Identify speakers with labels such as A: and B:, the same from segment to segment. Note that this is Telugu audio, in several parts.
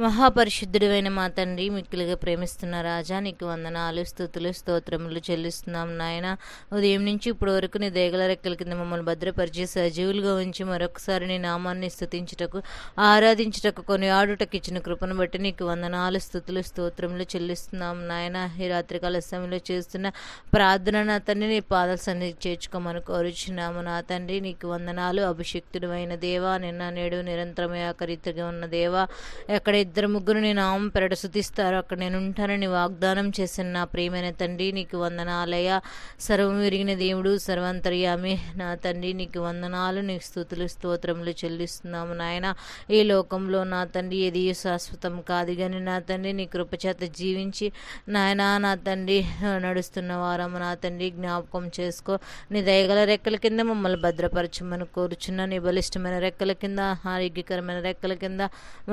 A: మహాపరిశుద్ధుడైన మా తండ్రి మిక్కిలిగా ప్రేమిస్తున్న రాజా నీకు వందనాలు స్థుతులు స్తోత్రములు చెల్లిస్తున్నాం నాయన. ఉదయం నుంచి ఇప్పటి వరకు నీ దేగల రెక్కల కింద మమ్మల్ని భద్రపరిచి సజీవులుగా ఉంచి మరొకసారి నీ నామాన్ని స్థుతించుటకు ఆరాధించుటకు కొన్ని ఆడుటకు ఇచ్చిన కృపను బట్టి నీకు వందనాలు స్థుతులు స్తోత్రములు చెల్లిస్తున్నాం నాయన. ఈ రాత్రికాల సమయంలో చేస్తున్న ప్రార్థన నా తండ్రి నీ పాదాల సన్నిధి చేర్చుకోమని కోరుచున్నాము నా తండ్రి. నీకు వందనాలు అభిషక్తుడు అయిన దేవా నిన్న నేడు నిరంతరమే ఆకరితగా ఉన్న దేవా ఎక్కడ ఇద్దరు ముగ్గురు నీ నామం పెరట శుతిస్తారు. అక్కడ నేను ఉంటానని వాగ్దానం చేసిన నా ప్రియమైన తండ్రి నీకు వందనాలయ సర్వం విరిగిన దేవుడు సర్వంతర్యామి. నా తండ్రి నీకు వందనాలు నీకు స్థుతులు స్తోత్రములు చెల్లిస్తున్నాము నాయన. ఈ లోకంలో నా తండ్రి ఏది శాశ్వతం కాదు కానీ నా తండ్రి నీ కృపచేత జీవించి నాయన నా తండ్రి నడుస్తున్న వారము నా తండ్రి జ్ఞాపకం చేసుకో. నీ దయగల రెక్కల కింద మమ్మల్ని భద్రపరచమని కోరుచున్న. నీ బలిష్టమైన రెక్కల కింద ఆరోగ్యకరమైన రెక్కల కింద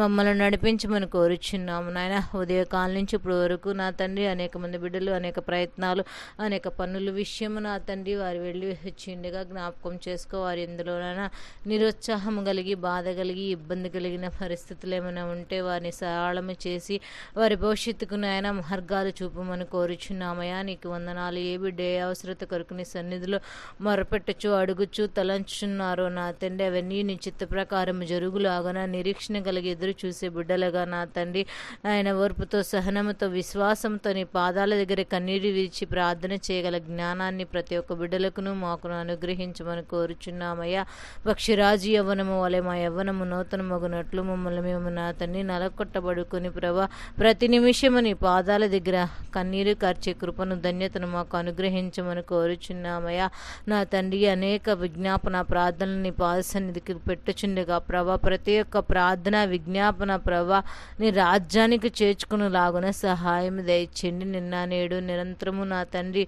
A: మమ్మల్ని నడిపించమని కోరుచున్నాము నాయన. ఉదయకాలం నుంచి ఇప్పుడు వరకు నా తండ్రి అనేక మంది బిడ్డలు అనేక ప్రయత్నాలు అనేక పనుల విషయము నా తండ్రి వారు వెళ్ళి వచ్చిండగా జ్ఞాపకం చేసుకోవారు ఎందులోనైనా నిరుత్సాహం కలిగి బాధ కలిగి ఇబ్బంది కలిగిన పరిస్థితులు ఏమైనా ఉంటే వారిని సరళము చేసి వారి భవిష్యత్తుకు నాయన మార్గాలు చూపమని కోరుచున్నామయ్యా. నీకు వందనాలు. ఏ బిడ్డ ఏ అవసరత కొరకు నీ సన్నిధిలో మొరపెట్టచ్చు అడుగుచు తలంచున్నారో నా తండ్రి అవన్నీ నీ చిత్త ప్రకారం జరుగులాగన నిరీక్షణ కలిగి ఎదురు చూసే ఉండగా నా తండ్రి ఆయన ఓర్పుతో సహనముతో విశ్వాసంతో నీ పాదాల దగ్గర కన్నీరు విరిచి ప్రార్థన చేయగల జ్ఞానాన్ని ప్రతి ఒక్క బిడ్డలకును మాకును అనుగ్రహించమని కోరుచున్నామయ్యా. పక్షిరాజు యవ్వనము వలె మా యవ్వనము నూతన మగునట్లు మమ్మల్ని మేము నా తండ్రి నలకొట్టబడుకుని ప్రభా ప్రతి నిమిషము నీ పాదాల దగ్గర కన్నీరు కార్చే కృపను ధన్యతను మాకు అనుగ్రహించమని కోరుచున్నామయ్యా. నా తండ్రి అనేక విజ్ఞాపన ప్రార్థనలు నీ పాద సన్నిధికి పెట్టుచుండగా ప్రభా ప్రతి ఒక్క ప్రార్థన విజ్ఞాపన ప్రభా నీ రాజ్యానికి చేర్చుకుని లాగున సహాయం దయచేయండి. నిన్న నేడు నిరంతరము నా తండ్రి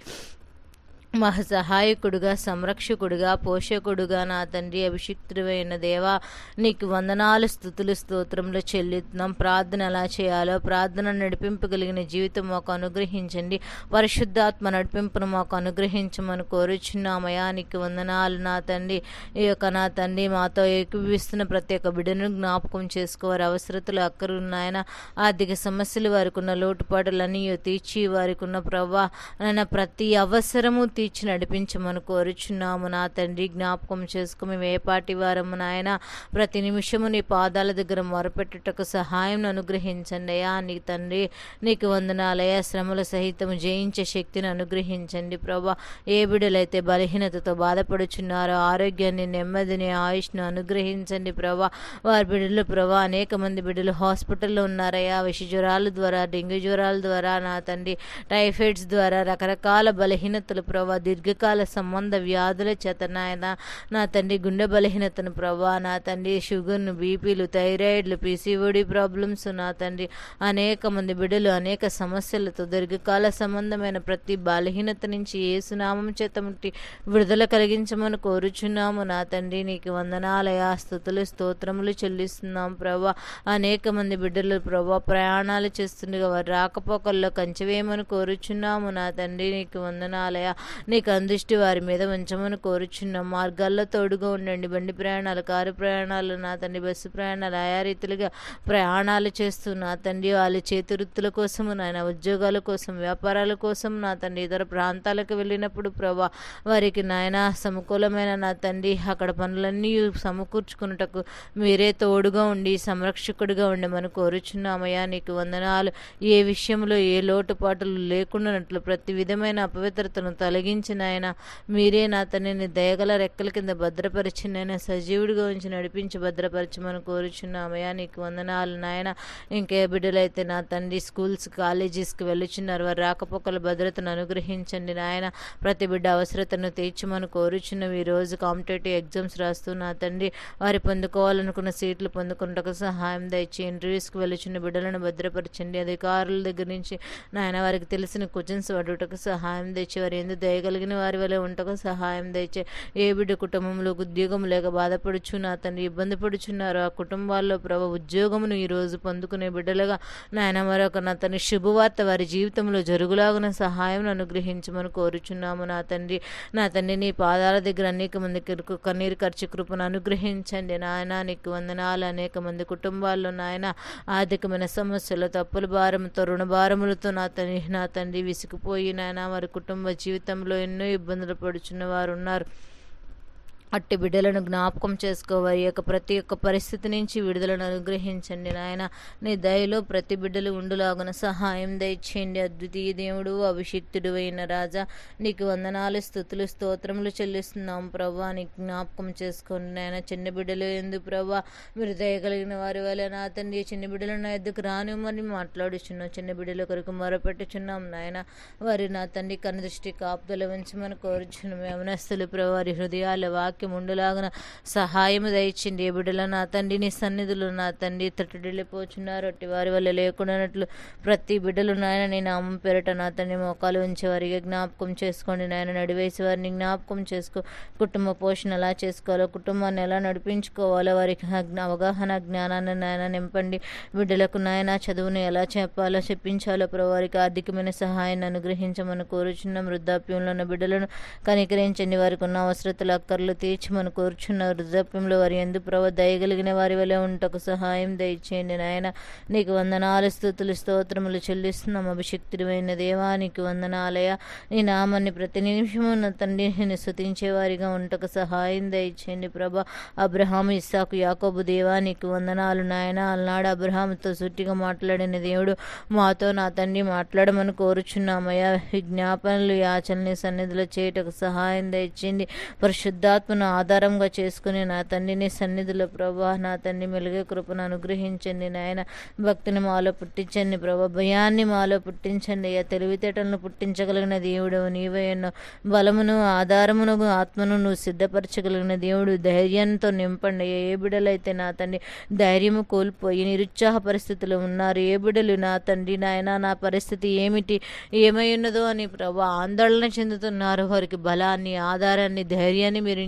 A: మా సహాయకుడుగా సంరక్షకుడుగా పోషకుడుగా నా తండ్రి అభిషిక్తుడైన దేవా నీకు వందనాలు స్థుతులు స్తోత్రంలో చెల్లిస్తున్నాం. ప్రార్థన ఎలా చేయాలో ప్రార్థన నడిపింపగలిగిన జీవితం మాకు అనుగ్రహించండి. పరిశుద్ధాత్మ నడిపింపును మాకు అనుగ్రహించమని కోరుచున్నామయా నీకు వందనాలు నా తండ్రి. ఈ యొక్క నా తండ్రి మాతో ఏకీవిస్తున్న ప్రతి ఒక్క బిడ్డను జ్ఞాపకం చేసుకోవారు. అవసరతలు అక్కరున్నాయన ఆర్థిక సమస్యలు వారికి ఉన్న లోటుపాటులన్నీ తీర్చి వారికి ఉన్న ప్రవా ప్రతి అవసరము తీర్చి నడిపించమని కోరుచున్నాము. నా తండ్రి జ్ఞాపకం చేసుకు మేము ఏ పాటి వారము నాయన ప్రతి నిమిషము నీ పాదాల దగ్గర మొరపెట్టుటకు సహాయం అనుగ్రహించండి. అయ్యా నీ తండ్రి నీకు వందనాలయ శ్రమల సహితం జయించే శక్తిని అనుగ్రహించండి ప్రభా. ఏ బిడ్డలైతే బలహీనతతో బాధపడుచున్నారో ఆరోగ్యాన్ని నెమ్మదిని ఆయుష్ను అనుగ్రహించండి ప్రభా. వారి బిడ్డలు ప్రభా అనేక మంది బిడ్డలు హాస్పిటల్లో ఉన్నారయ్యా. విష జ్వరాల ద్వారా డెంగ్యూ జ్వరాల ద్వారా నా తండ్రి టైఫాయిడ్స్ ద్వారా రకరకాల బలహీనతలు ప్రభా దీర్ఘకాల సంబంధ వ్యాధుల చేత నాయన నా తండ్రి గుండె బలహీనతను ప్రభా నా తండ్రి షుగర్ను బీపీలు థైరాయిడ్లు పీసీఓడి ప్రాబ్లమ్స్ నా తండ్రి అనేక మంది బిడ్డలు అనేక సమస్యలతో దీర్ఘకాల సంబంధమైన ప్రతి బలహీనత నుంచి ఏ సునామం చేత ముట్టి విడుదల కలిగించమని కోరుచున్నాము. నా తండ్రి నీకు వందనాలయ స్థుతులు స్తోత్రములు చెల్లిస్తున్నాం ప్రభా. అనేక మంది బిడ్డలు ప్రభా ప్రయాణాలు చేస్తుండగా వారు రాకపోకల్లో కంచవేయమని కోరుచున్నాము. నా తండ్రి నీకు వందనాలయ నీకు అందిష్టి వారి మీద ఉంచమని కోరుచున్నాం మార్గాల్లో తోడుగా ఉండండి. బండి ప్రయాణాలు కారు ప్రయాణాలు నా తండ్రి బస్సు ప్రయాణాలు ఆయా రీతిలుగా ప్రయాణాలు చేస్తూ నా తండ్రి వాళ్ళ చేతి వృత్తుల కోసము నాయన ఉద్యోగాల కోసం వ్యాపారాల కోసం నా తండ్రి ఇతర ప్రాంతాలకు వెళ్ళినప్పుడు ప్రభా వారికి నాయన సమకూలమైన నా తండ్రి అక్కడ పనులన్నీ సమకూర్చుకున్నటకు మీరే తోడుగా ఉండి సంరక్షకుడిగా ఉండమని కోరుచున్నామయ్యా. నీకు వందనాలు. ఏ విషయంలో ఏ లోటుపాటులు లేకుండానట్లు ప్రతి విధమైన అపవిత్రతను తొలగించిన ఆయన మీరే నా తండ్రిని దయగల రెక్కల కింద భద్రపరిచిన సజీవుడిగా ఉంచి నడిపించి భద్రపరచమని కోరుచున్నామయ్యా. నీకు వందనాలు నాయన. ఇంకే బిడ్డలైతే నా తండ్రి స్కూల్స్ కాలేజెస్కి వెళ్ళుచున్నారు వారు రాకపోకల భద్రతను అనుగ్రహించండి నాయన. ప్రతి బిడ్డ అవసరతను తీర్చమని కోరుచున్నవి ఈ రోజు కాంపిటేటివ్ ఎగ్జామ్స్ రాస్తూ నా తండ్రి వారి పొందుకోవాలనుకున్న సీట్లు పొందుకుంటకు సహాయం దయచి ఇంటర్వ్యూస్కి వెళ్ళుచున్న బిడ్డలను భద్రపరచండి. అధికారుల దగ్గర నుంచి నాయన వారికి తెలిసిన క్వశ్చన్స్ అడుగుటకు సహాయం తెచ్చి వారి ఎందుకు చేయగలిగిన వారి వలె ఉంటకు సహాయం దయచే. ఏ బిడ్డ కుటుంబంలో ఉద్యోగం లేక బాధపడుచు నా తండ్రి ఇబ్బంది పడుచున్నారు ఆ కుటుంబాల్లో ప్రభ ఉద్యోగమును ఈరోజు పొందుకునే బిడ్డలుగా నాయన మరొక నా తండ్రి శుభవార్త వారి జీవితంలో జరుగులాగున సహాయం అనుగ్రహించమని కోరుచున్నాము. నా తండ్రి నా తండ్రి నీ పాదాల దగ్గర అనేక మంది కన్నీరు ఖర్చు కృపను అనుగ్రహించండి. నాయన నీకు వందనాలు. అనేక మంది కుటుంబాల్లో నాయన ఆర్థికమైన సమస్యలు తప్పుల భారంతో రుణ భారములతో నా తండ్రి నా తండ్రి విసిగిపోయి నాయన వారి కుటుంబ జీవితంలో ఎన్నో ఇబ్బందులు పడుచున్న వారు ఉన్నారు. అట్టి బిడ్డలను జ్ఞాపకం చేసుకోవాలి. యొక్క ప్రతి ఒక్క పరిస్థితి నుంచి విడుదలను అనుగ్రహించండి నాయన. నీ దయలో ప్రతి బిడ్డలు ఉండులాగున సహాయం దయచేయండి. అద్వితీయ దేవుడు అభిషిక్తుడు అయిన రాజా నీకు వందనాలు స్థుతులు స్తోత్రములు చెల్లిస్తున్నాం. ప్రభా నీకు జ్ఞాపకం చేసుకోండి నాయన. చిన్న బిడ్డలు ఎందు ప్రభా మీరు దయగలిగిన వారి వల్ల నా తండ్రి చిన్న బిడ్డలు నా ఎద్దుకు రానివ్వని మాట్లాడుచున్నాం. చిన్న బిడ్డల కొరకు మొరపెట్టుచున్నాం నాయన. వారి నా తండ్రి కనుదృష్టి కాపుదల ఉంచమని కోరుచున్నాం. యమనస్తులు ప్రభు వారి హృదయాల వాక్య వాక్యం ఉండులాగున సహాయము దయచింది ఏ బిడ్డల నా తండ్రి నీ సన్నిధులు నా తండ్రి తట్టుడిల్లిపోచున్నారు అట్టి వారి వల్ల లేకుండానట్లు ప్రతి బిడ్డలు నాయన నీ నామం పేరట నా తండ్రి మోకాలు ఉంచే వారికి జ్ఞాపకం చేసుకోండి. నాయన నడివేసి వారిని జ్ఞాపకం చేసుకో కుటుంబ పోషణ ఎలా చేసుకోవాలో కుటుంబాన్ని ఎలా నడిపించుకోవాలో వారికి అవగాహన జ్ఞానాన్ని నాయన నింపండి. బిడ్డలకు నాయన చదువును ఎలా చెప్పాలో చెప్పించాలో వారికి ఆర్థికమైన సహాయాన్ని అనుగ్రహించమని కోరుచున్న. వృద్ధాప్యంలో ఉన్న బిడ్డలను కనికరించండి. వారికి ఉన్న అవసరతలు అక్కర్లు తీర్చమని కోరుచున్న వృద్ధాప్యంలో వారి ఎందు ప్రభ దయగలిగిన వారి వలె ఉంటకు సహాయం దయచేయండి నాయన. నీకు వందనాలు స్థుతులు స్తోత్రములు చెల్లిస్తున్నాం. అభిషక్తుడైన దేవానికి వందనాలయ. నీ నామాన్ని ప్రతి నిమిషము నా తండ్రి నేను స్థుతించే వారిగా ఉంటకు సహాయం దయచేయండి ప్రభ. అబ్రహాం ఇస్సాకు యాకోబు దేవానికి వందనాలు నాయన. అలనాడు అబ్రహాంతో సుట్టిగా మాట్లాడిన దేవుడు మాతో నా తండ్రి మాట్లాడమని కోరుచున్నామయ్యా. విజ్ఞాపనలు యాచనని సన్నిధిలో చేయటకు సహాయం దయచేయండి. పరిశుద్ధాత్మను ఆధారంగా చేసుకుని నా తండ్రిని సన్నిధిలో ప్రభా నా తండ్రి మెలుగే కృపను అనుగ్రహించండి నాయన. భక్తిని మాలో పుట్టించండి ప్రభా భయాన్ని మాలో పుట్టించండి. అయ్యా తెలివితేటలను పుట్టించగలిగిన దేవుడు నీవే బలమును ఆధారమును ఆత్మను నువ్వు సిద్ధపరచగలిగిన దేవుడు ధైర్యంతో నింపండి. ఏ బిడలైతే నా తండ్రి ధైర్యము కోల్పోయి నిరుత్సాహ పరిస్థితులు ఉన్నారు ఏ బిడలు నా తండ్రి నాయన నా పరిస్థితి ఏమిటి ఏమై ఉన్నదో అని ప్రభా ఆందోళన చెందుతున్నారు. వారికి బలాన్ని ఆధారాన్ని ధైర్యాన్ని మీరు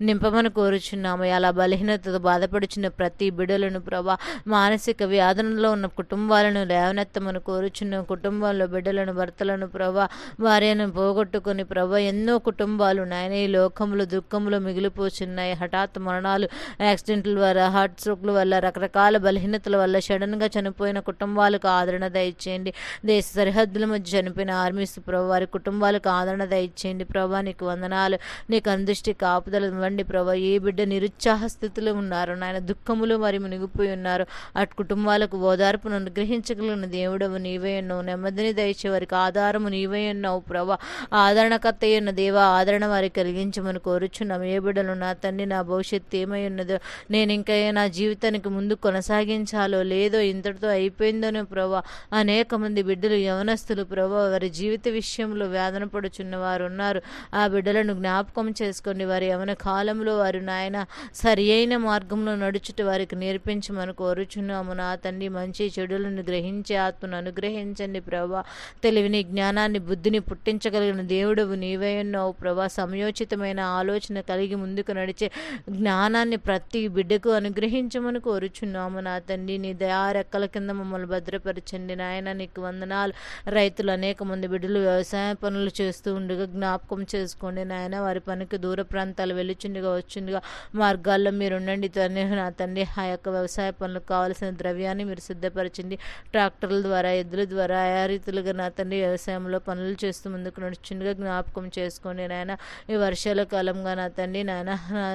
A: నింపమని కోరుచున్నాము. అలా బలహీనతతో బాధపడుచున్న ప్రతి బిడ్డలను ప్రభా మానసిక వ్యాధనలో ఉన్న కుటుంబాలను లేవనెత్తమని కోరుచున్న. కుటుంబాల్లో బిడ్డలను భర్తలను ప్రభా భార్యను పోగొట్టుకుని ప్రభా ఎన్నో కుటుంబాలు నాయన ఈ లోకంలో దుఃఖంలో మిగిలిపోచున్నాయి. హఠాత్ మరణాలు యాక్సిడెంట్ల వల్ల హార్ట్ స్ట్రోక్ల వల్ల రకరకాల బలహీనతల వల్ల సడన్గా చనిపోయిన కుటుంబాలకు ఆదరణ దయచేయండి. దేశ సరిహద్దుల మధ్య చనిపోయిన ఆర్మీస్ ప్రభు వారి కుటుంబాలకు ఆదరణ దయచేయండి. ప్రభా నీకు వందనాలు. నీకు అందృష్టి కాపుదల ఇవ్వండి ప్రభా ఏ బిడ్డ నిరుత్సాహ స్థితిలో ఉన్నారు నాయన దుఃఖములు మరి మునిగిపోయి ఉన్నారు అటు కుటుంబాలకు ఓదార్పును అనుగ్రహించగలిగిన దేవుడవు నీవే ఉన్నావు నెమ్మదిని దయచే వారికి ఆధారము నీవే ఉన్నావు ప్రభా. ఆదరణకర్త ఉన్న దేవ ఆదరణ వారికి కలిగించమని కోరుచున్నాం. ఏ బిడ్డలు నా తండ్రి నా భవిష్యత్తు ఏమై ఉన్నదో నేను ఇంకా నా జీవితానికి ముందు కొనసాగించాలో లేదో ఇంతటితో అయిపోయిందనో ప్రభా. అనేక మంది బిడ్డలు యవనస్తులు ప్రభా వారి జీవిత విషయంలో వేదన పడుచున్న వారు ఉన్నారు. ఆ బిడ్డలను జ్ఞాపకం చేసుకోండి. వారి యవన కాలంలో వారు నాయన సరి అయిన మార్గంలో నడుచుట వారికి నేర్పించమని కోరుచున్నాము. నా తండ్రి మంచి చెడులను గ్రహించే ఆత్మను అనుగ్రహించండి ప్రభా. తెలివిని జ్ఞానాన్ని బుద్ధిని పుట్టించగలిగిన దేవుడవు నీవే ఉన్నావు ప్రభా. సమయోచితమైన ఆలోచన కలిగి ముందుకు నడిచే జ్ఞానాన్ని ప్రతి బిడ్డకు అనుగ్రహించమని కోరుచున్నాము. నా తండ్రి నీ దయారెక్కల కింద మమ్మల్ని భద్రపరచండి. నాయన నీకు వందనాలు. రైతులు అనేక మంది బిడ్డలు వ్యవసాయ పనులు చేస్తూ ఉండగా జ్ఞాపకం చేసుకోండి. నాయన వారి పనికి దూర ప్రాంతాలు వెలుచుండిగా వచ్చిందిగా మార్గాల్లో మీరు ఉండండి తండ్రి నా తండ్రి ఆ యొక్క వ్యవసాయ పనులకు కావాల్సిన ద్రవ్యాన్ని మీరు సిద్ధపరచండి. ట్రాక్టర్ల ద్వారా ఎద్దుల ద్వారా ఆయా రీతులుగా నా తండ్రి వ్యవసాయంలో పనులు చేస్తూ ముందుకు నడుచుండగా జ్ఞాపకం చేసుకోండి నాయన. ఈ వర్షాల కాలంగా నా తండ్రి నాయన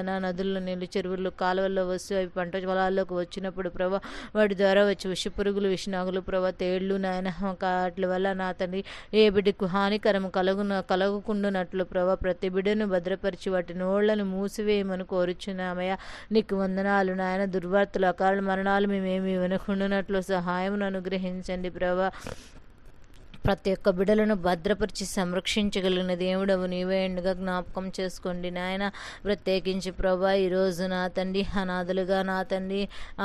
A: నా నదుల్లో నీళ్ళు చెరువులు కాలువల్లో వస్తూ అవి పంట పొలాల్లోకి వచ్చినప్పుడు ప్రభా వాటి ద్వారా వచ్చి విష పురుగులు విషనాగులు ప్రభా తేళ్ళు నాయన వాటి వల్ల నా తండ్రి ఏ బిడ్డకు హానికరం కలుగున కలగకుండానట్లు ప్రభా ప్రతి బిడ్డను భద్రపరిచి వాటి నోళ్ళను మూసివేయమని కోరుచున్నామయ్యా నీకు వందనాలు నాయన. దుర్వార్తలు అకాల మరణాలు మేమేమి వినకుండానట్లు సహాయం అనుగ్రహించండి ప్రభా. ప్రతి ఒక్క బిడలను భద్రపరిచి సంరక్షించగలిగిన దేవుడవు నీవే ఎండుగా జ్ఞాపకం చేసుకోండి. నాయన ప్రత్యేకించి ప్రభా ఈరోజు నా తండ్రి అనాథలుగా నా తండ్రి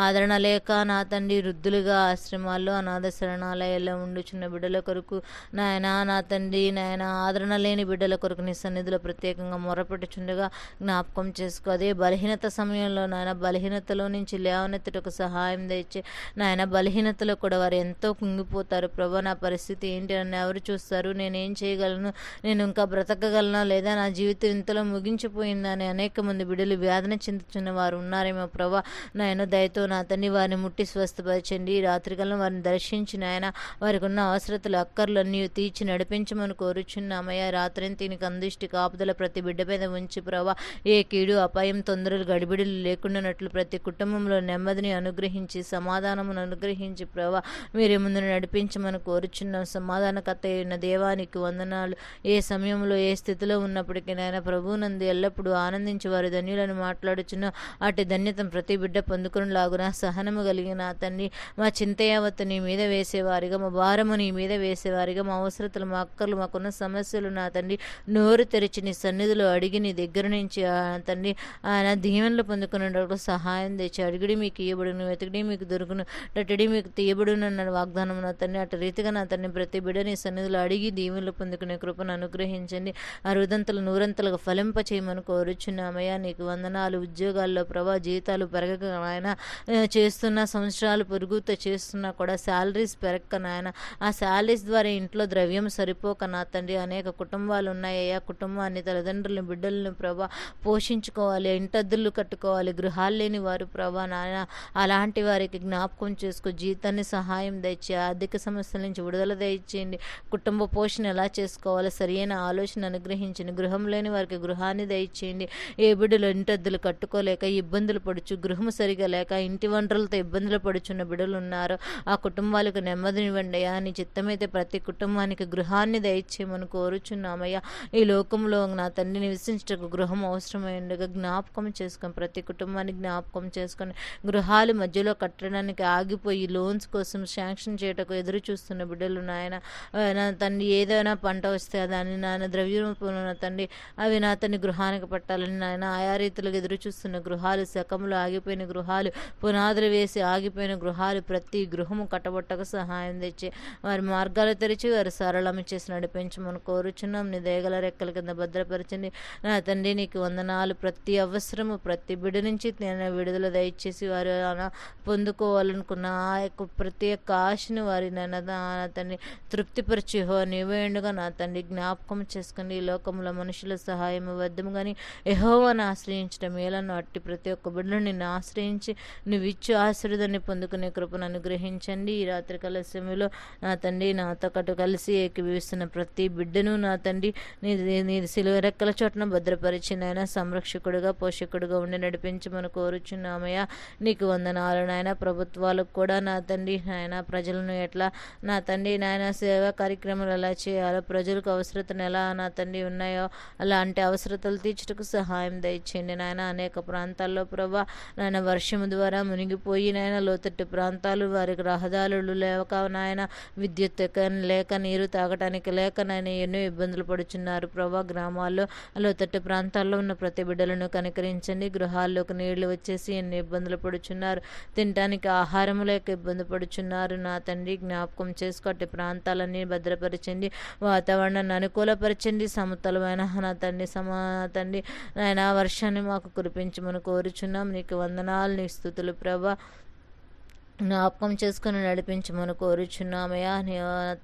A: ఆదరణ లేక నా తండ్రి వృద్ధులుగా ఆశ్రమాల్లో అనాథ శరణాలయాల్లో ఉండుచున్న బిడ్డల కొరకు. నాయన నా తండ్రి నాయన ఆదరణ లేని బిడ్డల కొరకు నీ సన్నిధిలో ప్రత్యేకంగా మొరపెట్టుచుండగా జ్ఞాపకం చేసుకో. అదే బలహీనత సమయంలో నాయన బలహీనతలో నుంచి లేవనెత్తుటకు సహాయం తెచ్చి నాయన బలహీనతలో కూడా వారు ఎంతో కుంగిపోతారు. ప్రభా నా పరిస్థితి ఏంటి? నన్ను ఎవరు చూస్తారు? నేనేం చేయగలను? నేను ఇంకా బ్రతకగలనా? లేదా నా జీవితం ఇంతలో ముగించిపోయిందని అనేక మంది బిడ్డలు వేదన చెందుతున్న వారు ఉన్నారేమో ప్రభా. నాయన దయతో నా తండ్రి వారిని ముట్టి స్వస్థపరచండి. ఈ రాత్రికాలం వారిని దర్శించి నాయన వారికి ఉన్న అవసరతలు అక్కర్లన్నీ తీర్చి నడిపించమని కోరుచున్నామయ్యా. రాత్రి నీకు అందిష్టి కాపుదల ప్రతి బిడ్డ మీద ఉంచి ప్రభా. ఏ కీడు అపాయం తొందరలు గడిబిడులు లేకుండానట్లు ప్రతి కుటుంబంలో నెమ్మదిని అనుగ్రహించి సమాధానమును అనుగ్రహించి ప్రభా. మీరే ముందు నడిపించమని కోరుచున్నాం. సమాధానకర్త అయిన దేవానికి వందనాలు. ఏ సమయంలో ఏ స్థితిలో ఉన్నప్పటికీ నాయన ప్రభువునందు ఎల్లప్పుడూ ఆనందించి వారి ధన్యులను మాట్లాడుచున్న అటు ధన్యతను ప్రతి బిడ్డ పొందుకుని లాగున సహనము కలిగిన నా తండ్రి మా చింతయావత్తు నీ మీద వేసేవారిగా మా భారము నీ మీద వేసేవారిగా మా అవసరతలు మా అక్కర్లు మాకున్న సమస్యలు నా తండ్రి నోరు తెరిచి నీ సన్నిధిలో అడిగి నీ దగ్గర నుంచి తండ్రి ఆయన దీవెనలు పొందుకునేటప్పుడు సహాయం తెచ్చి అడిగిడి మీకు ఇయ్యబడును వెతికిడి మీకు దొరుకును అటుడి మీకు తీయబడును అన్న వాగ్దానం నా తండ్రి అటు రీతిగా నా తండ్రి ప్రతి బిడ్డ సన్నిధిలో అడిగి దీవెనలు పొందుకునే కృపను అనుగ్రహించండి. అరుదంతలు నూరంతలుగా ఫలింప చేయమని కోరుచున్నామయ్యా. నీకు వందనాలు ఉద్యోగాల్లో ప్రభా జీతాలు పెరగక నాయన చేస్తున్న సంవత్సరాలు పొరుగుతో చేస్తున్నా కూడా శాలరీస్ పెరగక నాయన ఆ శాలరీస్ ద్వారా ఇంట్లో ద్రవ్యం సరిపోక నా తండ్రి. అనేక కుటుంబాలు ఉన్నాయ్యా కుటుంబాన్ని తల్లిదండ్రులను బిడ్డలను ప్రభా పోషించుకోవాలి ఇంటద్దులు కట్టుకోవాలి గృహాలు లేని వారు ప్రభా నాయన. అలాంటి వారికి జ్ఞాపకం చేసుకో జీతాన్ని సహాయం దయచి ఆర్థిక సమస్యల నుంచి విడుదల చేయండి. కుటుంబ పోషణ ఎలా చేసుకోవాలో సరియైన ఆలోచన అనుగ్రహించండి. గృహంలోని వారికి గృహాన్ని దయచేయండి. ఏ బిడ్డలు ఇంటద్దులు కట్టుకోలేక ఇబ్బందులు పడుచు గృహం సరిగా లేక ఇంటి వనరులతో ఇబ్బందులు పడుచున్న బిడ్డలు ఉన్నారు. ఆ కుటుంబాలకు నెమ్మదినివ్వండి అయ్యా నీ చిత్తమైతే ప్రతి కుటుంబానికి గృహాన్ని దయచేయమని కోరుచున్నామయ్యా. ఈ లోకంలో నా తండ్రి నివసించటకు గృహం అవసరమైండగా జ్ఞాపకం చేసుకొని ప్రతి కుటుంబాన్ని జ్ఞాపకం చేసుకొని గృహాలు మధ్యలో కట్టడానికి ఆగిపోయి లోన్స్ కోసం శాంక్షన్ చేయటకు ఎదురు చూస్తున్న బిడ్డలు నాయన నా తండ్రి ఏదైనా పంట వస్తే దాన్ని నాయన ద్రవ్య రూపంలో నా తండ్రి అవి నా తండ్రి గృహానికి పట్టాలని నాయన ఆయా రీతిలో ఎదురు చూస్తున్న గృహాలు శకములు ఆగిపోయిన గృహాలు పునాదులు వేసి ఆగిపోయిన గృహాలు ప్రతి గృహము కట్టబొట్టకు సహాయం తెచ్చి వారి మార్గాలు తెరిచి వారి సరళము చేసి నడిపించమని కోరుచున్నాం. నీ దేగల రెక్కల కింద భద్రపరచండి. నా తండ్రి నీకు వందనాలు. ప్రతి అవసరము ప్రతి బిడి నుంచి నేను విడుదల దయచేసి వారు పొందుకోవాలనుకున్న ఆ యొక్క ప్రతి ఒక్క ఆశను వారి నన్న నా తండ్రి తృప్తిపరిచి హో నీవేండుగా నా తండ్రి. జ్ఞాపకం చేసుకుని ఈ లోకంలో మనుషుల సహాయం వద్దము కానీ యహోవాను ఆశ్రయించడం మేలను అట్టి ప్రతి ఒక్క బిడ్డను నిన్ను ఆశ్రయించి నువ్వు ఇచ్చు ఆశీర్వదాన్ని పొందుకునే కృపను అనుగ్రహించండి. ఈ రాత్రి కాల సమయంలో నా తండ్రి నాతో కటు కలిసి ఏకీభవిస్తున్న ప్రతి బిడ్డను నా తండ్రి నీ నీ సిలువ రెక్కల చోటన భద్రపరిచి సంరక్షకుడుగా పోషకుడుగా ఉండి నడిపించమని కోరుచున్నామయ్యా. నీకు వందనాలు నాయన. ప్రభుత్వాలకు కూడా నా తండ్రి నాయన ప్రజలను ఎట్లా? నా తండ్రి నాయన సేవా కార్యక్రమాలు ఎలా చేయాలో ప్రజలకు అవసరతను ఎలా నా తండ్రి ఉన్నాయో అలాంటి అవసరతలు తీర్చుటకు సహాయం దయచేయండి. నాయన అనేక ప్రాంతాల్లో ప్రభా నాయన వర్షము ద్వారా మునిగిపోయి నాయన లోతట్టు ప్రాంతాలు వారికి రహదారులు లేక నాయన విద్యుత్ లేక నీరు తాగటానికి లేక నాయన ఎన్నో ఇబ్బందులు పడుచున్నారు. ప్రభా గ్రామాల్లో లోతట్టు ప్రాంతాల్లో ఉన్న ప్రతి బిడ్డలను కనికరించండి. గృహాల్లోకి నీళ్ళు వచ్చేసి ఎన్ని ఇబ్బందులు పడుచున్నారు. తినటానికి ఆహారం లేక ఇబ్బంది పడుచున్నారు. నా తండ్రి జ్ఞాపకం చేసుకోటి ప్రాంతాలన్నీ భద్రపరచండి వాతావరణాన్ని అనుకూలపరచండి సమతలమైన నా తండ్రి సమా తండ్రి నాయన వర్షాన్ని మాకు కురిపించమని కోరుచున్నాం. నీకు వందనాలు నీ స్థుతులు ప్రభా. జ్ఞాపకం చేసుకుని నడిపించమని కోరుచున్నామయ్యా. నీ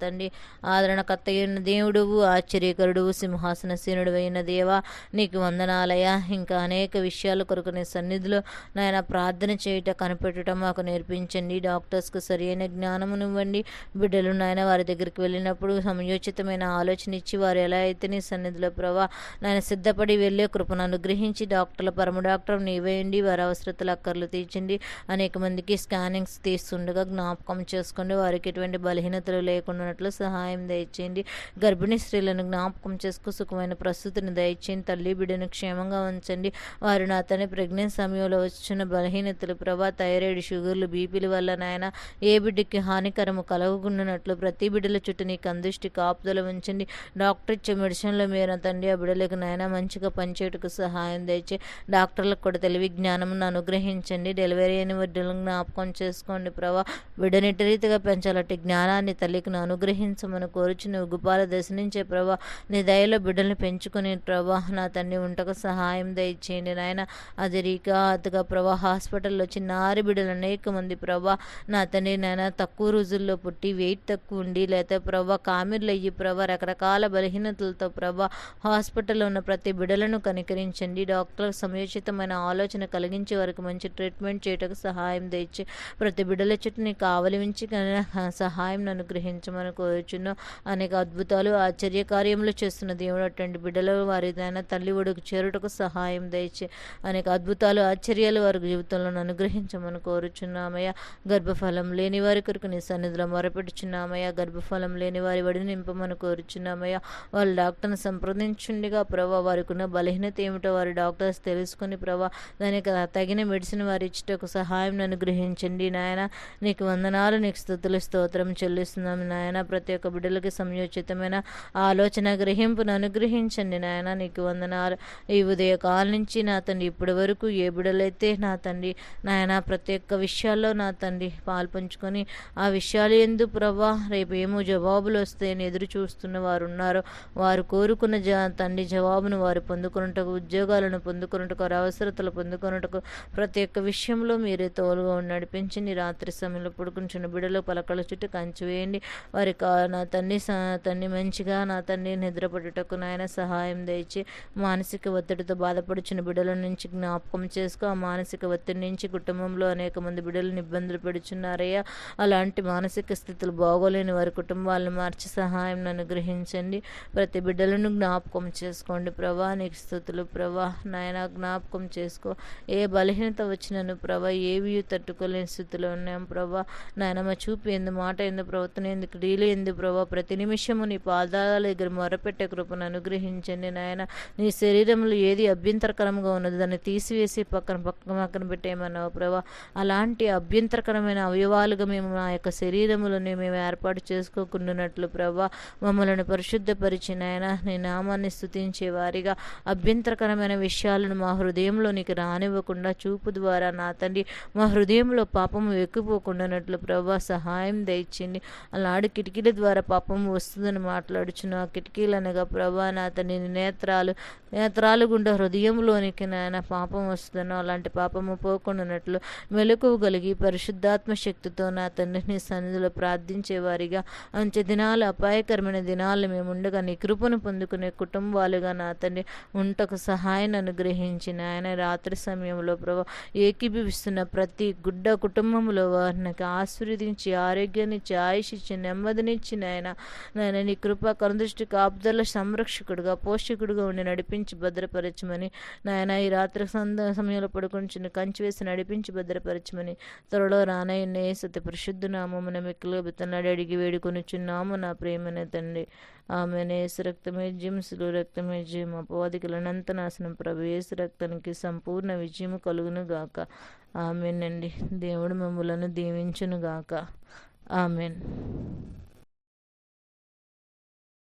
A: తండ్రి ఆదరణకర్త అయిన దేవుడువు ఆశ్చర్యకరుడు సింహాసనసీనుడు అయిన దేవా నీకు వందనాలయ్యా. ఇంకా అనేక విషయాల కొరకు నీ సన్నిధిలో నాయన ప్రార్థన చేయుట కనిపెట్టడం మాకు నేర్పించండి. డాక్టర్స్కు సరైన జ్ఞానమునివ్వండి బిడ్డలు నాయన వారి దగ్గరికి వెళ్ళినప్పుడు సమయోచితమైన ఆలోచన ఇచ్చి వారు ఎలా అయితే నీ సన్నిధిలో ప్రభా నాయన సిద్ధపడి వెళ్ళే కృపను అనుగ్రహించి డాక్టర్ల పరమ డాక్టర్ నీవేయండి వారి అవసరతల అక్కర్లు తీర్చండి. అనేక మందికి స్కానింగ్స్ తీస్తుండగా జ్ఞాపకం చేసుకోండి వారికి ఎటువంటి బలహీనతలు లేకుండా సహాయం దయచేయండి. గర్భిణీ స్త్రీలను జ్ఞాపకం చేసుకో సుఖమైన ప్రస్తుతిని దయచేయండి. తల్లి బిడ్డను క్షేమంగా ఉంచండి. వారు నా తన ప్రెగ్నెన్సీ సమయంలో వచ్చిన బలహీనతలు ప్రభా థైరాయిడ్ షుగర్లు బీపీల వల్ల నాయన ఏ బిడ్డకి హానికరము కలగకుండానట్లు ప్రతి బిడ్డల చుట్టూ నీకు అందిష్టి కాపుదల ఉంచండి. డాక్టర్ ఇచ్చే మెడిసిన్లో మీరు తండ్రి ఆ బిడ్డలకు నాయన మంచిగా పనిచేయటకు సహాయం దయచే డాక్టర్లకు కూడా తెలివి జ్ఞానమును అనుగ్రహించండి. డెలివరీ అయిన బిడ్డలను జ్ఞాపకం చేసుకోండి ప్రభా బిడ్డని రీతిగా పెంచాలంటే జ్ఞానాన్ని తల్లికి అనుగ్రహించమని కోరుచుని ఉగుపాల దశ నుంచే ప్రభా నీ దయలో బిడ్డల్ని పెంచుకుని ప్రభా నా తండ్రి ఉంటకు సహాయం దయచేయండి నాయన. అది రీకాతుగా ప్రభా హాస్పిటల్లో చిన్నారి బిడ్డలు అనేక మంది ప్రభా నా తండ్రి నాయన తక్కువ రోజుల్లో పుట్టి వెయిట్ తక్కువ ఉండి లేకపోతే ప్రభా కామిర్లు అయ్యి ప్రభా రకరకాల బలహీనతలతో ప్రభా హాస్పిటల్లో ఉన్న ప్రతి బిడ్డలను కనికరించండి. డాక్టర్ సమయోచితమైన ఆలోచన కలిగించే వరకు మంచి ట్రీట్మెంట్ చేయటకు సహాయం తెచ్చి ప్రతి బిడ్డల చుట్టూ నీకు కావలి ఉంచి సహాయం అనుగ్రహించమని కోరుచున్నాం అనేక అద్భుతాలు ఆశ్చర్య కార్యములు చేస్తున్న దేవుడు అటువంటి బిడ్డలు వారిదైనా తల్లి ఒడుకు చేరుటకు సహాయం దయచి అనేక అద్భుతాలు ఆశ్చర్యాలు వారి జీవితంలో అనుగ్రహించమని కోరుచున్నామయ్య. గర్భఫలం లేని వారి కొరకు నీ సన్నిధిలో మొరపెట్టుచున్నామయ్య గర్భఫలం లేని వారి వడిని నింపమని కోరుచున్నామయ్య. వాళ్ళ డాక్టర్ని సంప్రదించుండిగా ప్రభా వారికి ఉన్న బలహీనత ఏమిటో వారి డాక్టర్స్ తెలుసుకుని ప్రభా దానికి తగిన మెడిసిన్ వారి ఇచ్చటకు సహాయం అనుగ్రహించండి నాయన. నీకు వందనాలు నీకు స్థుతులు స్తోత్రం చెల్లిస్తున్నాం నాయన. ప్రతి ఒక్క బిడ్డలకి సంయోచితమైన ఆలోచన గ్రహింపును అనుగ్రహించండి నాయన. నీకు వందనాలు. ఈ ఉదయకాల నుంచి నా తండ్రి ఇప్పటి వరకు ఏ బిడ్డలైతే నా తండ్రి నాయన ప్రతి ఒక్క విషయాల్లో నా తండ్రి పాల్పంచుకొని ఆ విషయాలు ఎందు ప్రభా రేపు ఏమో జవాబులు వస్తాయని ఎదురు చూస్తున్న వారు ఉన్నారు వారు కోరుకున్న జ తండ్రి జవాబును వారు పొందుకున్నట్టుకు ఉద్యోగాలను పొందుకున్నట్టుకు వారి అవసరతలు పొందుకున్నట్టుకు ప్రతి ఒక్క విషయంలో మీరే తోలుగా నడిపించి రాత్రి సమయంలో పడుకుని బిడలో పలకల చుట్టూ కంచి వేయండి. వారి నా తన్ని తన్ని మంచిగా నా తన్ని నిద్రపడుటకు నాయన సహాయం దయచి మానసిక ఒత్తిడితో బాధపడుచున్న బిడల నుంచి జ్ఞాపకం చేసుకో. ఆ మానసిక ఒత్తిడి నుంచి కుటుంబంలో అనేక మంది బిడ్డలను ఇబ్బందులు పెడుచున్నారయ్యా. అలాంటి మానసిక స్థితులు బాగోలేని వారి కుటుంబాలను మార్చి సహాయం అనుగ్రహించండి ప్రతి బిడ్డలను జ్ఞాపకం చేసుకోండి. ప్రభా నీకు స్థుతులు ప్రభా. నాయన జ్ఞాపకం చేసుకో. ఏ బలహీనత వచ్చినను ప్రభా ఏవి తట్టుకోలేని స్థితిలో ఉన్నాం ప్రభా. నాయనమ్మ చూపు ఎందు మాట ఎందు ప్రవర్తన ఎందుకు క్రియలు ఎందు ప్రభా. ప్రతి నిమిషము నీ పాదాల దగ్గర మొరపెట్టే కృపను అనుగ్రహించండి నాయన. నీ శరీరంలో ఏది అభ్యంతరకరంగా ఉన్నదో దాన్ని తీసివేసి పక్కన పక్కన పక్కన పెట్టేయమన్నావు ప్రభా. అలాంటి అభ్యంతరకరమైన అవయవాలుగా మేము మా యొక్క శరీరములని మేము ఏర్పాటు చేసుకోకుండానట్లు ప్రభా. మమ్మల్ని పరిశుద్ధపరిచిన ఆయన నీ నామాన్ని స్థుతించే వారిగా అభ్యంతరకరమైన విషయాలను మా హృదయంలో నీకు రానివ్వకుండా చూపు ద్వారా నా తండ్రి మా హృదయంలో పాపము ఎక్కిపోకుండానట్లు ప్రభా సహాయం దయచింది అలాడు కిటికీల ద్వారా పాపం వస్తుందని మాట్లాడుచున్న ఆ కిటికీలు అనగా ప్రభా నా నేత్రాలు నేత్రాలు గుండా హృదయంలోనికి నాయన పాపం వస్తుందనో అలాంటి పాపము పోకుండానట్లు మెలకువ పరిశుద్ధాత్మ శక్తితో నా తండ్రిని సన్నిధిలో ప్రార్థించేవారిగా అంచె దినాలు అపాయకరమైన దినాలు మేము ఉండగా నీ కృపను పొందుకునే కుటుంబాలుగా నా తండ్రి ఉంటకు సహాయం అనుగ్రహించిన ఆయన రాత్రి సమయంలో ప్రభా ఏకీభవిస్తున్న ప్రతి గుడ్డ కుటుంబం నామములో వారిని ఆశీర్వదించి ఆరోగ్యాన్నిచ్చి ఆయుష్ నెమ్మదినిచ్చి నాయన. నాయన నీ కృప కనుదృష్టి కాపుదల సంరక్షకుడుగా పోషకుడుగా ఉండి నడిపించి భద్రపరచమని. నాయన ఈ రాత్రి సంద సమయంలో పడుకొని కంచి వేసి నడిపించి భద్రపరచమని. త్వరలో రానయ్య సత్య పరిశుద్ధ నామమున మిక్కులు బిత్తనాడు అడిగి వేడుకొని చున్నాము నా ప్రేమనే తండ్రి. ఆమె నేసు రక్తమే జిమ్స్లు రక్తమే జిమ్ అపవాదికుల నాశనం ప్రభు. ఏసు రక్తానికి సంపూర్ణ విజయము కలుగును గాక. ఆమెనండి. దేవుడు మమ్ములను దీవించును గాక. ఆమెన్.